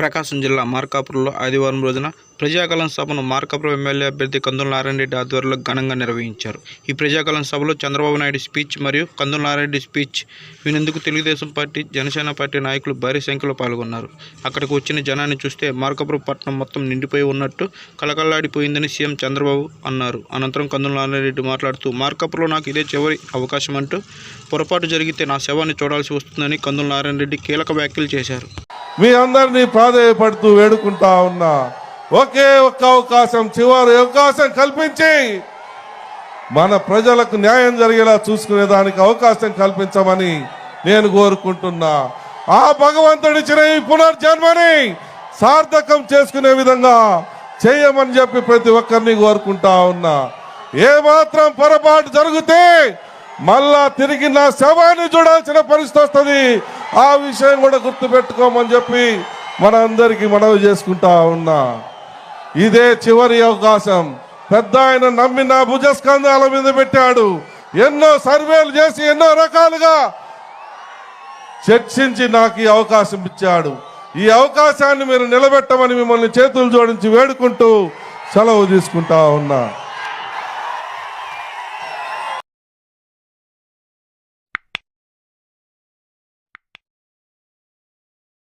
ప్రకాశం జిల్లా మార్కాపురంలో ఆదివారం రోజున ప్రజాకలం సభను మార్కాపురం ఎమ్మెల్యే అభ్యర్థి కందుల నారాయణ రెడ్డి ఆధ్వర్యంలో ఘనంగా నిర్వహించారు. ఈ ప్రజాకలం సభలో చంద్రబాబు నాయుడు స్పీచ్ మరియు కందుల నారాయణరెడ్డి స్పీచ్ వినేందుకు తెలుగుదేశం పార్టీ జనసేన పార్టీ నాయకులు భారీ సంఖ్యలో పాల్గొన్నారు. అక్కడికి వచ్చిన జనాన్ని చూస్తే మార్కాపురం పట్టణం మొత్తం నిండిపోయి ఉన్నట్టు కలకల్లాడిపోయిందని సీఎం చంద్రబాబు అన్నారు. అనంతరం కందుల నారాయణ రెడ్డి మాట్లాడుతూ మార్కాపురంలో నాకు ఇదే చివరి అవకాశం అంటూ పొరపాటు జరిగితే నా శవాన్ని చూడాల్సి వస్తుందని కందుల నారాయణ రెడ్డి కీలక వ్యాఖ్యలు చేశారు. మీ అందరినీ ప్రాధాయపడుతూ వేడుకుంటా ఉన్నా. ఒకే ఒక్క అవకాశం చివరి అవకాశం కల్పించి మన ప్రజలకు న్యాయం జరిగేలా చూసుకునే దానికి అవకాశం కల్పించమని నేను కోరుకుంటున్నా. ఆ భగవంతుడిచ్చిన ఈ పునర్జన్మని సార్థకం చేసుకునే విధంగా చేయమని చెప్పి ప్రతి ఒక్కరిని కోరుకుంటా ఉన్నా. ఏమాత్రం పొరపాటు జరిగితే మళ్ళా తిరిగి నా శవాన్ని చూడాల్సిన పరిస్థితి వస్తుంది. ఆ విషయం కూడా గుర్తుపెట్టుకోమని చెప్పి మన అందరికీ మనవి చేసుకుంటా ఉన్నా. ఇదే చివరి అవకాశం. పెద్ద ఆయన నమ్మి నా భుజస్కంధాల మీద పెట్టాడు. ఎన్నో సర్వేలు చేసి ఎన్నో రకాలుగా చర్చించి నాకు ఈ అవకాశం ఇచ్చాడు. ఈ అవకాశాన్ని మీరు నిలబెట్టమని మిమ్మల్ని చేతులు జోడించి వేడుకుంటూ సెలవు తీసుకుంటా ఉన్నా.